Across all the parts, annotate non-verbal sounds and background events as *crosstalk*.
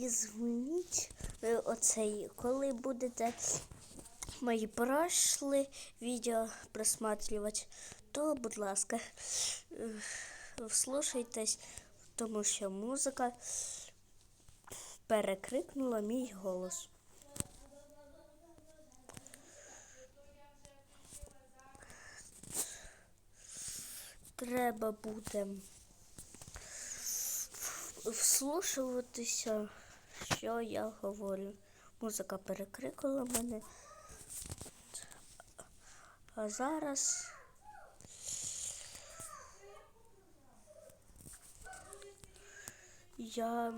І змініть е, оцей, коли будете мої прошлі відео просматривати, то, будь ласка, е, вслушайтесь, тому що музика перекрикнула мій голос. Треба буде вслушуватися, що я говорю. Музика перекрикала мене. А зараз я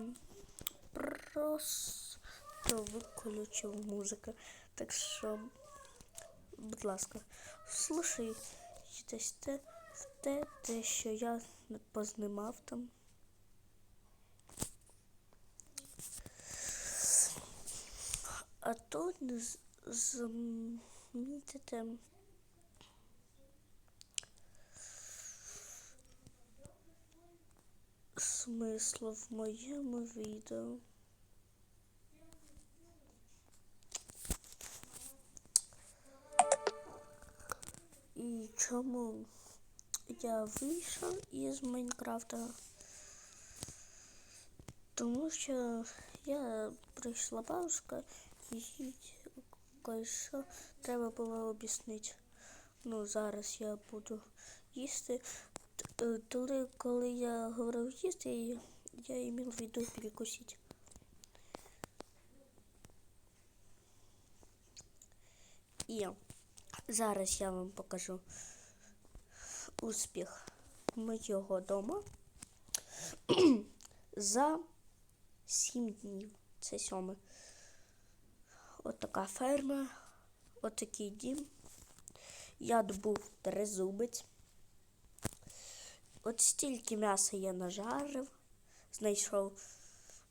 просто виключив музику. Так що, будь ласка, слушайтесь те, те, те, що я познімав там. А тут замітите смисло в моєму відео. І чому я вийшов із Майнкрафта? Тому що я прийшла бабушка кое-що треба було об'яснити. Ну, зараз я буду їсти. Т- е, Коли, я говорив їсти, я- імів в виду перекусити. І зараз я вам покажу успіх моєго дома *clears throat* за 7 днів. Це сьоме. От така ферма, от такий дім. Я добув тризубець. От стільки м'яса я нажарив, знайшов,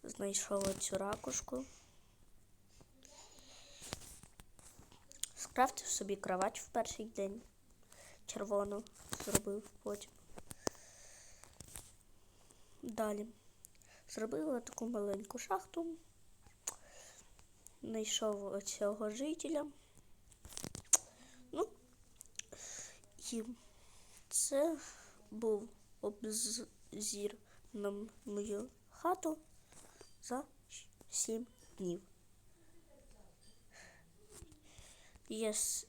знайшов оцю ракушку. Скрафтив собі кровать в перший день. Червону зробив потім. Далі. Зробила таку маленьку шахту. Знайшов оцього жителя. Ну, і це був обзір на мою хату за 7 днів. Єс,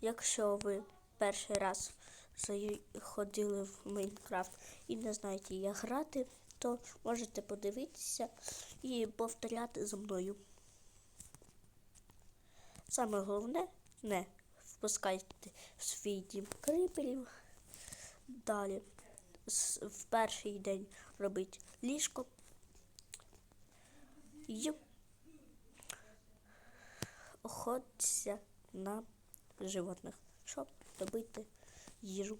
якщо ви перший раз заходили в Майнкрафт і не знаєте, як грати, то можете подивитися і повторяти за мною. Саме головне не впускайте в свій дім крипелів. Далі в перший день робить ліжко. І охотиться на животних, щоб добити їжу.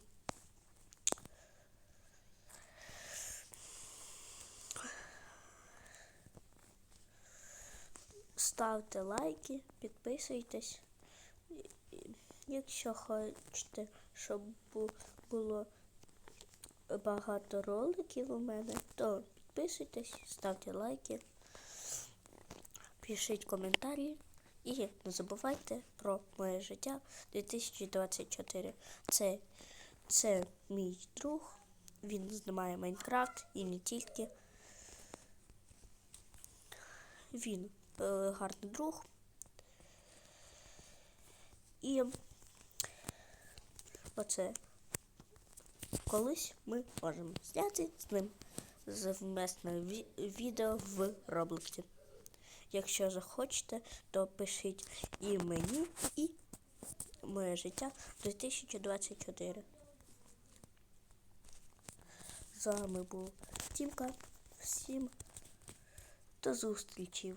Ставте лайки, підписуйтесь. Якщо хочете, щоб було багато роликів у мене, то підписуйтесь, ставте лайки, пишіть коментарі і не забувайте про моє життя 2024. Це, це мій друг. Він знімає Майнкрафт і не тільки. Він гарний друг. І оце колись ми можемо зняти з ним совместне ві- відео в Роблоксі. Якщо захочете, то пишіть і мені, і моє життя 2024. З вами був Тімка. Всім до зустрічі!